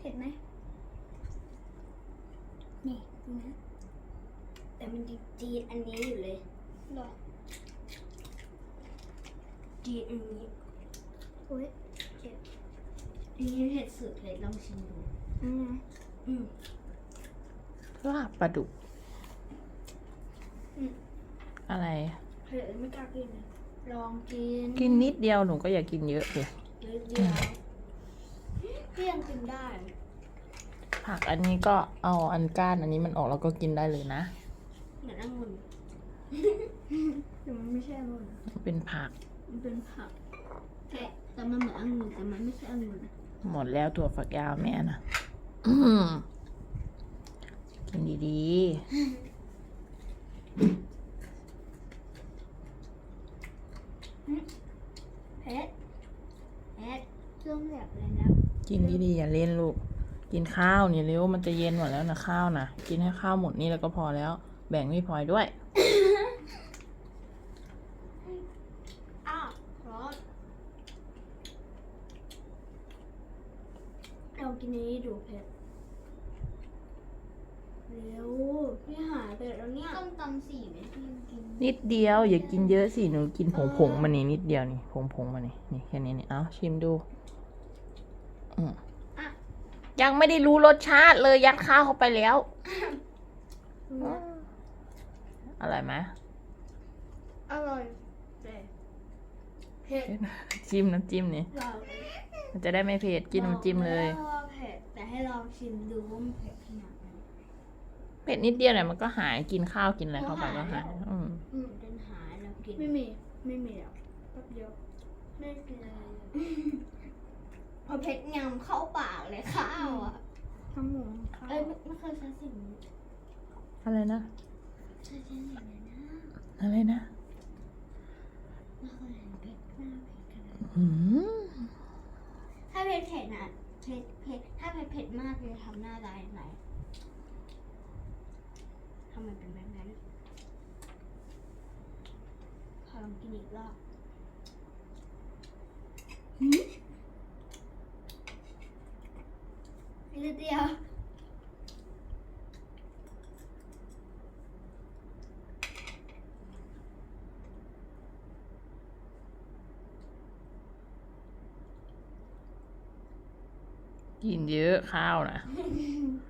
เผ็ดไหมนี่ดูนะ แต่มันจีดอันนี้อยู่เลยหรอจีดอันนี้อุ้ยอันนี้เผ็ดสุดเลยลองชิมดู อืมอืมลาบปลาดุกอะไร เผ็ดไม่กล้ากินเลยลองกิน กินนิดเดียวหนูก็อย่ากินเยอะเลยนิดเดียว พี่ยังกินได้ ผักอันนี้ก็เอาอันก้านอันนี้มันออกแล้วก็กินได้เลยนะ เหมือนองุ่นแต่มันไม่ใช่องุ่นมันเป็นผัก มันเป็นผักแต่แต่มันเหมือนองุ่นแต่มันไม่ใช่องุ่นหมดแล้วถั่วฝักยาวแม่นะอืมกินดีเผ็ดเผ็ดเครื่องแบบเลยแล้วๆ กินดีๆอย่าเล่นลูก กินข้าวเนี่ยเร็วมันจะเย็นหมดแล้วนะข้าวนะกินให้ข้าวหมดนี่แล้วก็พอแล้ว แบ่งพี่พลอยด้วยอ้าวร้อนเรากินนี้ดูเผ็ดเร็วพี่หายไปแล้วเนี่ยต้มตำสี่ไหมพี่กินนิดเดียว อย่ากินเยอะสิหนูกินผงผงๆมานี่นิดเดียวนี่ผงผงๆมานี่นี่แค่นี้นี่เอาชิมดูอืมอะ ยังไม่ได้รู้รสชาติเลยยัดข้าวเข้าไปแล้ว อร่อยไหมอร่อยแต่เผ็ดจิ้มน้ำจิ้มนี่เรามันจะได้ไม่เผ็ดกินน้ำจิ้มเลยบอกว่าเผ็ดแต่ให้ลองชิมดูว่ามันเผ็ดขนาดไหนเผ็ดนิดเดียวเนี่ยมันก็หายกินข้าวกินอะไรเข้าไปก็หายอืมอืมจนหายแล้วกินไม่มีไม่มีอะแป๊บเดียวไม่กินอะไร เลยพอเผ็ดยำเข้าปากเลยข้าวอะทั้งหมูข้าวเอ้ยไม่ไม่เคยใช้สิ่งนี้อะไรนะ ใช้สิ่งนี้นะอะไรนะไม่เคยเห็นเผ็ดหน้าเผ็ดขนาดนี้อืมถ้าเผ็ดเผ็ดนะเผ็ดเผ็ดถ้าเผ็ดเผ็ดมากจะทำหน้าลายไหนทำไมเป็นแบบนั้นขอลองกินอีกรอบ นิดเดียวกินเยอะข้าวนะอ